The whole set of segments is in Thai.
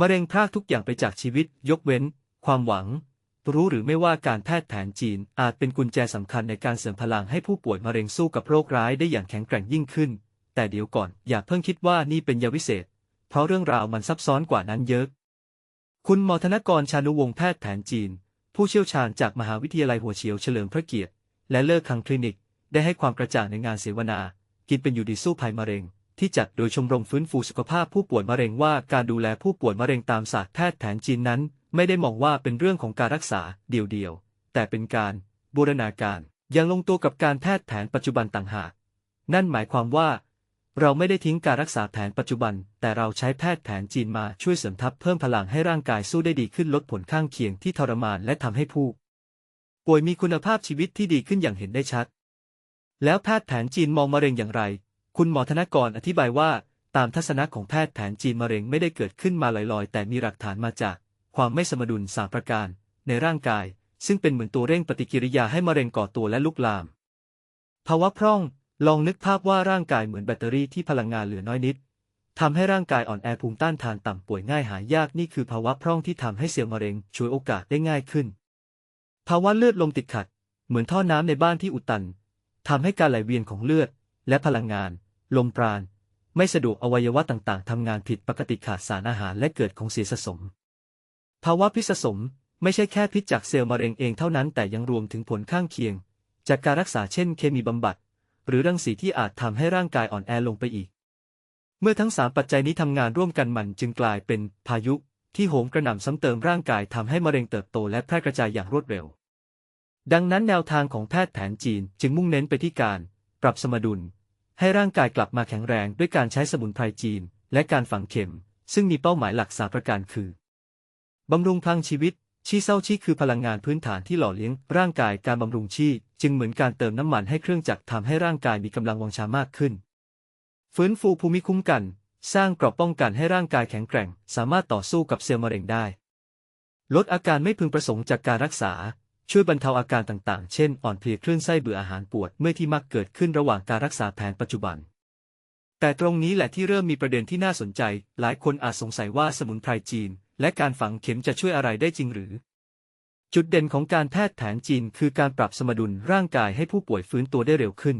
มะเร็งพรากทุกอย่างไปจากชีวิต ยกเว้น ความหวัง รู้หรือไม่ว่าการแพทย์แผนจีนอาจเป็นกุญแจสำคัญในการเสริมพลังให้ผู้ป่วยมะเร็งสู้กับโรคร้ายได้อย่างแข็งแกร่งยิ่งขึ้น แต่เดี๋ยวก่อนอย่าเพิ่งคิดว่านี่เป็นยาวิเศษ เพราะเรื่องราวมันซับซ้อนกว่านั้นเยอะ คุณหมอธนกรชานุวงศ์แพทย์แผนจีน ผู้เชี่ยวชาญจากมหาวิทยาลัยหัวเฉียวเฉลิมพระเกียรติ และเลิกคังคลินิก ได้ให้ความกระจ่างในงานเสวนา กินเป็นอยู่ดีสู้ภัยมะเร็ง ที่จัดโดยชมรมฟื้นฟูสุขภาพผู้ป่วยมะเร็งว่าการดูแลผู้ป่วยมะเร็งตามศาสตร์แพทย์แผนจีนนั้น ไม่ได้มองว่าเป็นเรื่องของการรักษาเดี่ยวๆ แต่เป็นการบูรณาการย่างลงตัวกับการแพทย์แผนปัจจุบันต่างหาก นั่นหมายความว่า เราไม่ได้ทิ้งการรักษาแผนปัจจุบัน แต่เราใช้แพทย์แผนจีนมาช่วยเสริมทัพเพิ่มพลังให้ร่างกายสู้ได้ดีขึ้นลดผลข้างเคียงที่ทรมานและทำให้ผู้ป่วยมีคุณภาพชีวิตที่ดีขึ้นอย่างเห็นได้ชัด แล้วแพทย์แผนจีนมองมะเร็งอย่างไร คุณหมอธนกรอธิบายว่า ตามทัศนะของแพทย์แผนจีนมะเร็งไม่ได้เกิดขึ้นมาลอยๆ แต่มีหลักฐานมาจาก ความไม่สมดุลสามประการ ในร่างกาย ซึ่งเป็นเหมือนตัวเร่งปฏิกิริยาให้มะเร็งก่อตัวและลุกลาม ภาวะพร่อง ลองนึกภาพว่าร่างกายเหมือนแบตเตอรี่ที่พลังงานเหลือน้อยนิดทำให้ร่างกายอ่อนแอภูมิต้านทานต่ำป่วยง่ายหายยากนี่คือภาวะพร่องที่ทำให้เซลล์มะเร็งช่วยโอกาสได้ง่ายขึ้น ภาวะเลือดลมติดขัด เหมือนท่อน้ำในบ้านที่อุดตันทำให้การไหลเวียนของเลือด และพลังงาน ลมปราณ ไม่สะดวกอวัยวะต่างๆทำงานผิดปกติขาดสารอาหารและเกิดของเสียสะสม ภาวะพิษสะสมไม่ใช่แค่พิษจากเซลล์มะเร็งเองเท่านั้นแต่ยังรวมถึงผลข้างเคียง จากการรักษาเช่นเคมีบำบัด หรือรังสีที่อาจทำให้ร่างกายอ่อนแอลงไปอีก เมื่อทั้งสามปัจจัยนี้ทำงานร่วมกันมันจึงกลายเป็นพายุที่โหมกระหน่ำซ้ำเติมร่างกายทำให้มะเร็งเติบโตและแพร่กระจายอย่างรวดเร็ว ดังนั้นแนวทางของแพทย์แผนจีนจึงมุ่งเน้นไปที่การ ปรับสมดุล ให้ร่างกายกลับมาแข็งแรงด้วยการใช้สมุนไพรจีน และการฝังเข็ม ซึ่งมีเป้าหมายหลักสาประการคือบำรุงพลังชีวิต ชีเศร้าชีคือพลังงานพื้นฐานที่หล่อเลี้ยง ร่างกายการบำรุงชีจึงเหมือนการเติมน้ำมันให้เครื่องจักรทำให้ร่างกายมีกำลังวังชามากขึ้น ฟื้นฟูภูมิคุ้มกัน สร้างกรอบป้องกันให้ร่างกายแข็งแกร่ง สามารถต่อสู้กับเซลล์มะเร็งได้ ลดอาการไม่พึงประสงค์จากการรักษา ช่วยบรรเทาอาการต่างๆ เช่น อ่อนเพลียคลื่นไส้เบื่ออาหารปวดเมื่อยที่มักเกิดขึ้นระหว่างการรักษาแผนปัจจุบัน แต่ตรงนี้แหละที่เริ่มมีประเด็นที่น่าสนใจ หลายคนอาจสงสัยว่าสมุนไพรจีน และการฝังเข็มจะช่วยอะไรได้จริงหรือ จุดเด่นของการแพทย์แผนจีนคือการปรับสมดุลร่างกายให้ผู้ป่วยฟื้นตัวได้เร็วขึ้น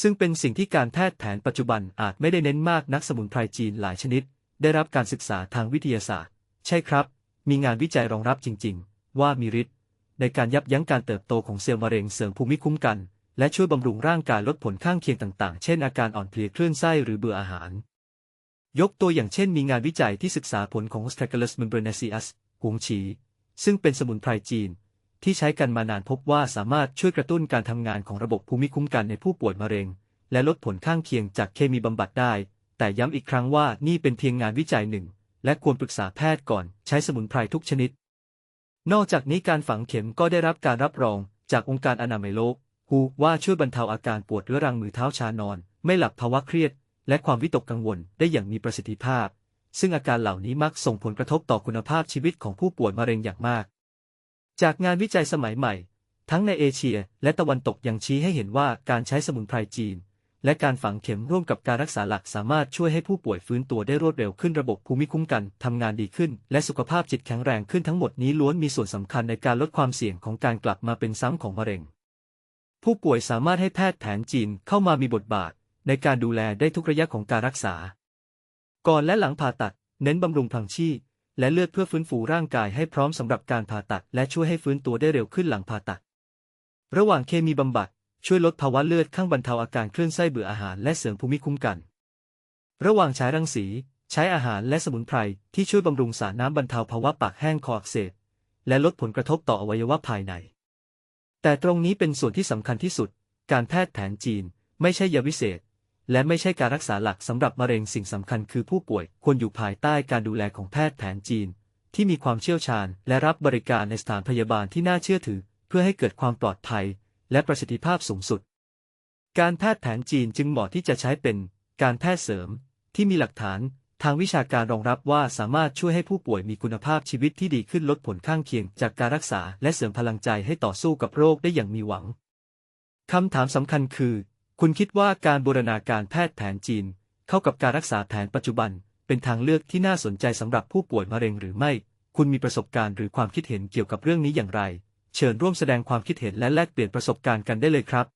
ซึ่งเป็นสิ่งที่การแพทย์แผนปัจจุบันอาจไม่ได้เน้นมากนักสมุนไพรจีนหลายชนิด ได้รับการศึกษาทางวิทยาศาสตร์ ใช่ครับ มีงานวิจัยรองรับจริง ๆ ว่ามีฤทธิ์ ในการยับยั้งการเติบโตของเซลล์มะเร็งเสริมภูมิคุ้มกัน และช่วยบำรุงร่างกายลดผลข้างเคียงต่างๆ เช่นอาการอ่อนเพลียคลื่นไส้หรือเบื่ออาหาร ยกตัวอย่างเช่นมีงานวิจัยที่ศึกษาผลของ Stachylococcus membranaceus หงฉี ซึ่งเป็นสมุนไพรจีน ที่ใช้กันมานานพบว่าสามารถช่วยกระตุ้นการทำงานของระบบภูมิคุ้มกันในผู้ป่วยมะเร็ง และลดผลข้างเคียงจากเคมีบำบัดได้ แต่ย้ำอีกครั้งว่านี่เป็นเพียงงานวิจัยหนึ่งและควรปรึกษาแพทย์ก่อนใช้สมุนไพรทุกชนิด นอกจากนี้การฝังเข็มก็ได้รับการรับรองจากองค์การอนามัยโลกฮูว่าช่วยบรรเทาอาการปวดเรื้อรังมือเท้าชานอน ไม่หลับภาวะเครียด และความวิตกกังวลได้อย่างมีประสิทธิภาพ ซึ่งอาการเหล่านี้มักส่งผลกระทบต่อคุณภาพชีวิตของผู้ป่วยมะเร็งอย่างมาก จากงานวิจัยสมัยใหม่ ทั้งในเอเชียและตะวันตกยังชี้ให้เห็นว่าการใช้สมุนไพรจีน และการฝังเข็มร่วมกับการรักษาหลักสามารถช่วยให้ผู้ป่วยฟื้นตัวได้รวดเร็วขึ้นระบบภูมิคุ้มกันทำงานดีขึ้น และสุขภาพจิตแข็งแรงขึ้นทั้งหมดนี้ล้วนมีส่วนสำคัญในการลดความเสี่ยงของการกลับมาเป็นซ้ำของมะเร็ง ผู้ป่วยสามารถให้แพทย์แผนจีนเข้ามามีบทบาท ในการดูแลได้ทุกระยะของการรักษา ก่อนและหลังผ่าตัด เน้นบำรุงพลังชีพและเลือดเพื่อฟื้นฟูร่างกายให้พร้อมสำหรับการผ่าตัด และช่วยให้ฟื้นตัวได้เร็วขึ้นหลังผ่าตัด ระหว่างเคมีบำบัด ช่วยลดภาวะเลือดข้างบรรเทาอาการคลื่นไส้เบื่ออาหารและเสริมภูมิคุ้มกัน ระหว่างฉายรังสี ใช้อาหารและสมุนไพรที่ช่วยบำรุงสารน้ำบรรเทาภาวะปากแห้งคออักเสบและลดผลกระทบต่ออวัยวะภายใน แต่ตรงนี้เป็นส่วนที่สำคัญที่สุด การแพทย์แผนจีน ไม่ใช่ยาวิเศษ และไม่ใช่การรักษาหลักสำหรับมะเร็งสิ่งสำคัญคือผู้ป่วยควรอยู่ภายใต้การดูแลของแพทย์แผนจีน ที่มีความเชี่ยวชาญ และรับบริการในสถานพยาบาลที่น่าเชื่อถือ เพื่อให้เกิดความปลอดภัย และประสิทธิภาพสูงสุด การแพทย์แผนจีนจึงเหมาะที่จะใช้เป็นการแพทย์เสริม ที่มีหลักฐานทางวิชาการรองรับว่าสามารถช่วยให้ผู้ป่วยมีคุณภาพชีวิตที่ดีขึ้นลดผลข้างเคียง จากการรักษาและเสริมพลังใจให้ต่อสู้กับโรคได้อย่างมีหวัง คำถามสำคัญคือ คุณคิดว่าการบูรณาการแพทย์แผนจีน เข้ากับการรักษาแผนปัจจุบัน เป็นทางเลือกที่น่าสนใจสำหรับผู้ป่วยมะเร็งหรือไม่ คุณมีประสบการณ์หรือความคิดเห็นเกี่ยวกับเรื่องนี้อย่างไร เชิญร่วมแสดงความคิดเห็นและแลกเปลี่ยนประสบการณ์กันได้เลยครับ